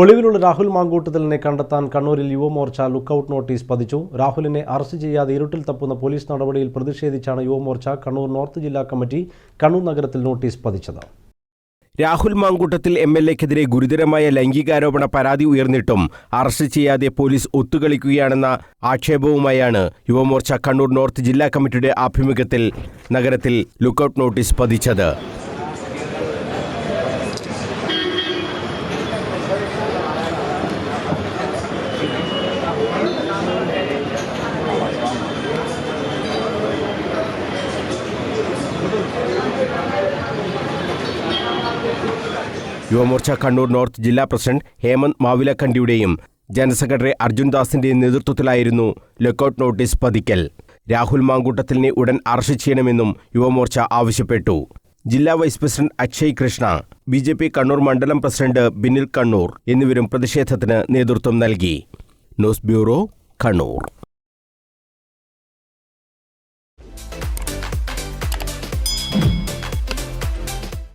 ഒളിവിലുള്ള രാഹുൽ മാങ്കൂട്ടത്തിലിനെ കണ്ടെത്താൻ കണ്ണൂരിൽ Yuva Morcha lookout notice പതിച്ചു. രാഹുലിനെ അറസ്റ്റ് ചെയ്യാതെ ഇരുട്ടിൽ തപ്പുന്ന പോലീസ് നടപടിയിൽ പ്രതിഷേധിച്ചാണ് യുവമോർച്ച കണ്ണൂർ നോർത്ത് ജില്ലാ കമ്മിറ്റി കണ്ണൂർ നഗരത്തിൽ നോട്ടീസ് പതിച്ചത്. രാഹുൽ മാങ്കൂട്ടത്തിൽ എം എൽ എക്കെതിരെ ഗുരുതരമായ ലൈംഗികാരോപണ പരാതി ഉയർന്നിട്ടും അറസ്റ്റ് ചെയ്യാതെ പോലീസ് ഒത്തുകളിക്കുകയാണെന്ന ആക്ഷേപവുമായാണ് യുവമോർച്ച കണ്ണൂർ നോർത്ത് ജില്ലാ കമ്മിറ്റിയുടെ ആഭിമുഖ്യത്തിൽ നഗരത്തിൽ ലുക്കൌട്ട് നോട്ടീസ് പതിച്ചത്. യുവമോർച്ച കണ്ണൂർ നോർത്ത് ജില്ലാ പ്രസിഡന്റ് ഹേമന്ത് മാവിലക്കണ്ടിയുടെയും ജനറൽ സെക്രട്ടറി അർജുൻ ദാസിന്റെയും നേതൃത്വത്തിലായിരുന്നു ലുക്കൌട്ട് നോട്ടീസ് പതിക്കൽ. രാഹുൽ മാങ്കൂട്ടത്തിലിനെ ഉടൻ അറസ്റ്റ് ചെയ്യണമെന്നും യുവമോർച്ച ആവശ്യപ്പെട്ടു. ജില്ലാ vice president Akshay Krishna B J P Kannur മണ്ഡലം പ്രസിഡന്റ് ബിനിൽ കണ്ണൂർ എന്നിവരും പ്രതിഷേധത്തിന് നേതൃത്വം നൽകി. News bureau Kannur.